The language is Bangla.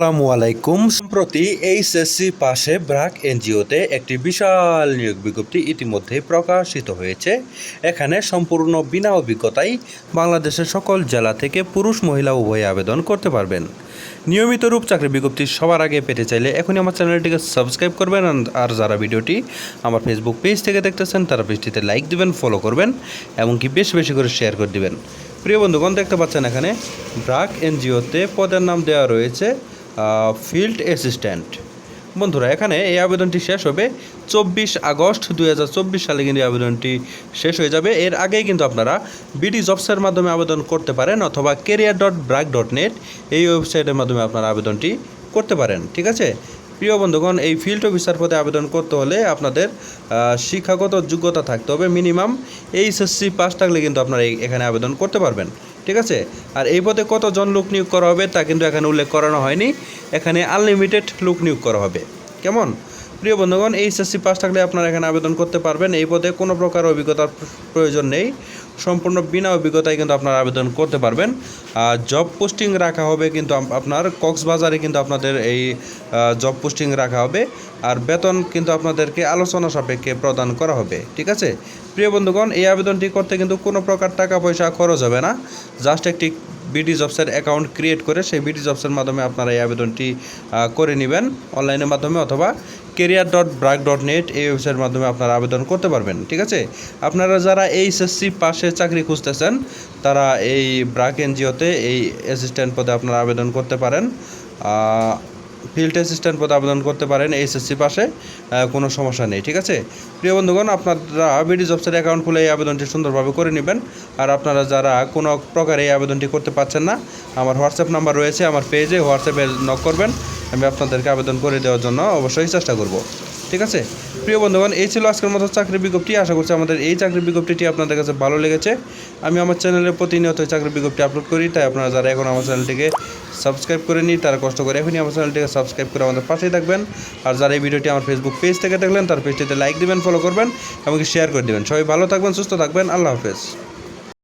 আসসালামু আলাইকুম। সম্প্রতি এইচএসসি পাশে ব্রাক এনজিওতে একটি বিশাল নিয়োগ বিজ্ঞপ্তি ইতিমধ্যে প্রকাশিত হয়েছে। এখানে সম্পূর্ণ বিনা অভিজ্ঞতায় বাংলাদেশের সকল জেলা থেকে পুরুষ, মহিলা উভয়ে আবেদন করতে পারবেন। নিয়মিত রূপ চাকরি বিজ্ঞপ্তি সবার আগে পেতে চাইলে এখনই আমার চ্যানেলটিকে সাবস্ক্রাইব করবেন আর- যারা ভিডিওটি আমার ফেসবুক পেজ থেকে দেখতেছেন, তারা পেজটিতে লাইক দিবেন, ফলো করবেন এমনকি বেশি বেশি করে শেয়ার করে দিবেন। প্রিয় বন্ধুগণ, দেখতে পাচ্ছেন এখানে ব্রাক এনজিওতে পদের নাম দেওয়া রয়েছে ফিল্ড অ্যাসিস্ট্যান্ট বন্ধুরা, এখানে এই আবেদনটি শেষ হবে। চব্বিশ আগস্ট দু হাজার চব্বিশ সালে কিন্তু এই আবেদনটি শেষ হয়ে যাবে। এর আগেই কিন্তু আপনারা বিডি জবসের মাধ্যমে আবেদন করতে পারেন অথবা career dot BRAC dot net এই ওয়েবসাইটের মাধ্যমে আপনারা আবেদনটি করতে পারেন, ঠিক আছে? প্রিয় বন্ধুগণ, এই ফিল্ড অফিসার পদে আবেদন করতে হলে আপনাদের শিক্ষাগত যোগ্যতা থাকতে হবে মিনিমাম এইচএসসি পাস থাকলে কিন্তু আপনারা এখানে আবেদন করতে পারবেন, ঠিক আছে? আর এই পদে কতজন লোক নিয়োগ করা হবে তা কিন্তু এখানে উল্লেখ করানো হয়নি, এখানে আনলিমিটেড লোক নিয়োগ করা হবে, কেমন? প্রিয় বন্ধুগণ, এইচএসসি পাস থাকলে আপনারা এখানে আবেদন করতে পারবেন। এই পদে কোনো প্রকার অভিজ্ঞতার প্রয়োজন নেই। সম্পূর্ণ বিনা অভিজ্ঞতায় কিন্তু আপনারা আবেদন করতে পারবেন। আর জব পোস্টিং রাখা হবে কিন্তু আপনার কক্সবাজারে কিন্তু আপনাদের এই জব পোস্টিং রাখা হবে। আর বেতন কিন্তু আপনাদেরকে আলোচনা সাপেক্ষে প্রদান করা হবে। ঠিক আছে? প্রিয় বন্ধুগণ, এই আবেদনটি করতে কিন্তু কোনো প্রকার টাকা পয়সা খরচ হবে না। জাস্ট একটি বিডি জবসের অ্যাকাউন্ট ক্রিয়েট করে সেই বিডি জবসের মাধ্যমে আপনারা এই আবেদনটি করে নেবেন। অনলাইনের মাধ্যমে অথবা career dot BRAC dot net এই ওয়েবসাইটের মাধ্যমে আপনারা আবেদন করতে পারবেন, ঠিক আছে? আপনারা যারা এইচএসসি পাশে চাকরি খুঁজতেছেন, তারা এই ব্রাক এনজিওতে এই অ্যাসিস্ট্যান্ট পদে আপনারা আবেদন করতে পারেন। ফিল্ড অ্যাসিস্ট্যান্ট পদে আবেদন করতে পারেন এসএসসি পাশে কোনো সমস্যা নেই, ঠিক আছে? প্রিয় বন্ধুগণ, আপনারা বিডি জবসের অ্যাকাউন্ট খুলে এই আবেদনটি সুন্দরভাবে করে নেবেন। আর আপনারা যারা কোনো প্রকারে এই আবেদনটি করতে পারছেন না, আমার হোয়াটসঅ্যাপ নাম্বার রয়েছে, আমার পেজে হোয়াটসঅ্যাপে নক করবেন। আমি আপনাদেরকে আবেদন করে দেওয়ার জন্য অবশ্যই চেষ্টা করব। ঠিক আছে? প্রিয় বন্ধুগণ, এই ছিল আজকের মতো চাকরির বিজ্ঞপ্তি। আশা করছি আমাদের এই চাকরির বিজ্ঞপ্তিটি আপনাদের কাছে ভালো লেগেছে। আমি আমার চ্যানেলে প্রতিনিয়ত চাকরির বিজ্ঞপ্তি আপলোড করি, তাই আপনারা যারা এখন আমার চ্যানেলটিকে সাবস্ক্রাইব করে নিই তারা কষ্ট করে এখনই আমার চ্যানেলটিকে সাবস্ক্রাইব করে আমাদের পাশেই থাকবেন। আর যারা এই ভিডিওটি আমার ফেসবুক পেজ থেকে দেখলেন, তার পেজটিতে লাইক দিবেন ফলো করবেন এমনকি শেয়ার করে দিবেন। সবাই ভালো থাকবেন, সুস্থ থাকবেন। আল্লাহ হাফেজ।